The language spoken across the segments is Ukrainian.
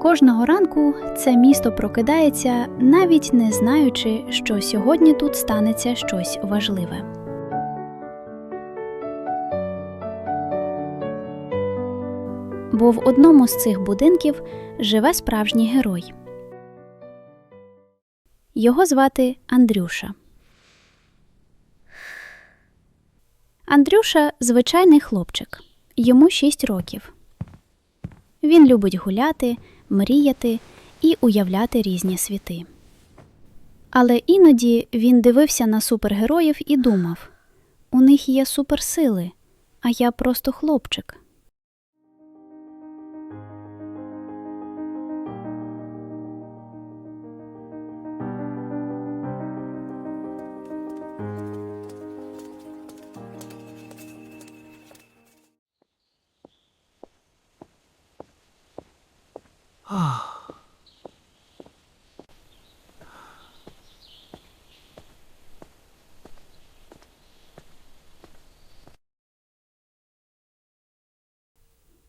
Кожного ранку це місто прокидається, навіть не знаючи, що сьогодні тут станеться щось важливе. Бо в одному з цих будинків живе справжній герой. Його звати Андрюша. Андрюша звичайний хлопчик. Йому 6 років. Він любить гуляти, мріяти і уявляти різні світи. Але іноді він дивився на супергероїв і думав: у них є суперсили, а я просто хлопчик.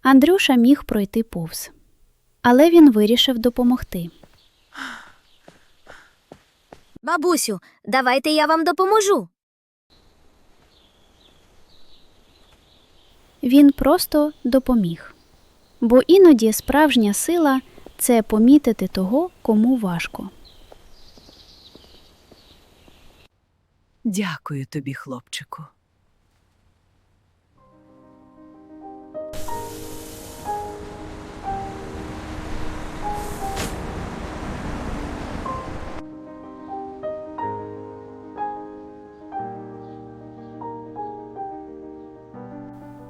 Андрюша міг пройти повз. Але він вирішив допомогти. Бабусю, давайте я вам допоможу. Він просто допоміг. Бо іноді справжня сила це помітити того, кому важко. Дякую тобі, хлопчику.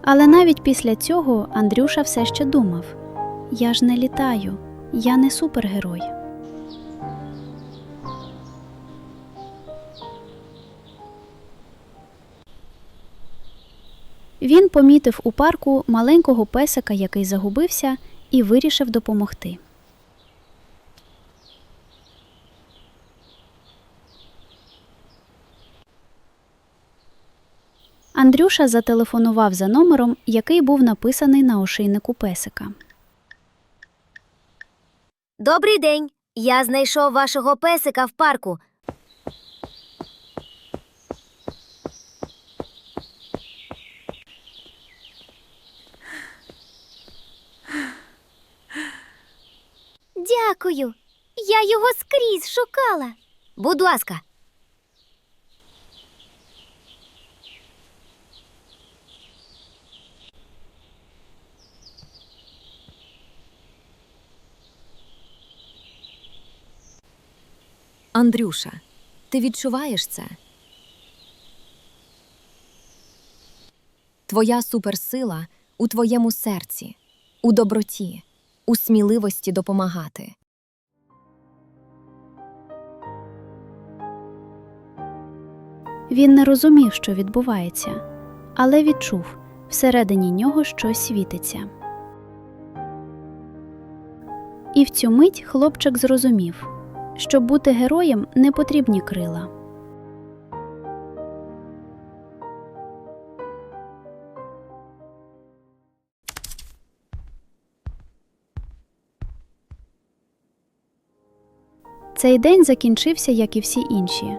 Але навіть після цього Андрюша все ще думав: я ж не літаю, я не супергерой. Він помітив у парку маленького песика, який загубився, і вирішив допомогти. Андрюша зателефонував за номером, який був написаний на ошейнику песика. Добрий день. Я знайшов вашого песика в парку. Дякую. Я його скрізь шукала. Будь ласка. Андрюша, ти відчуваєш це? Твоя суперсила у твоєму серці, у доброті, у сміливості допомагати. Він не розумів, що відбувається, але відчув всередині нього щось світиться. І в цю мить хлопчик зрозумів, щоб бути героєм не потрібні крила. Цей день закінчився, як і всі інші.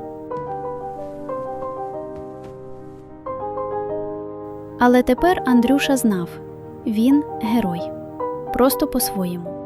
Але тепер Андрюша знав він герой, просто по-своєму.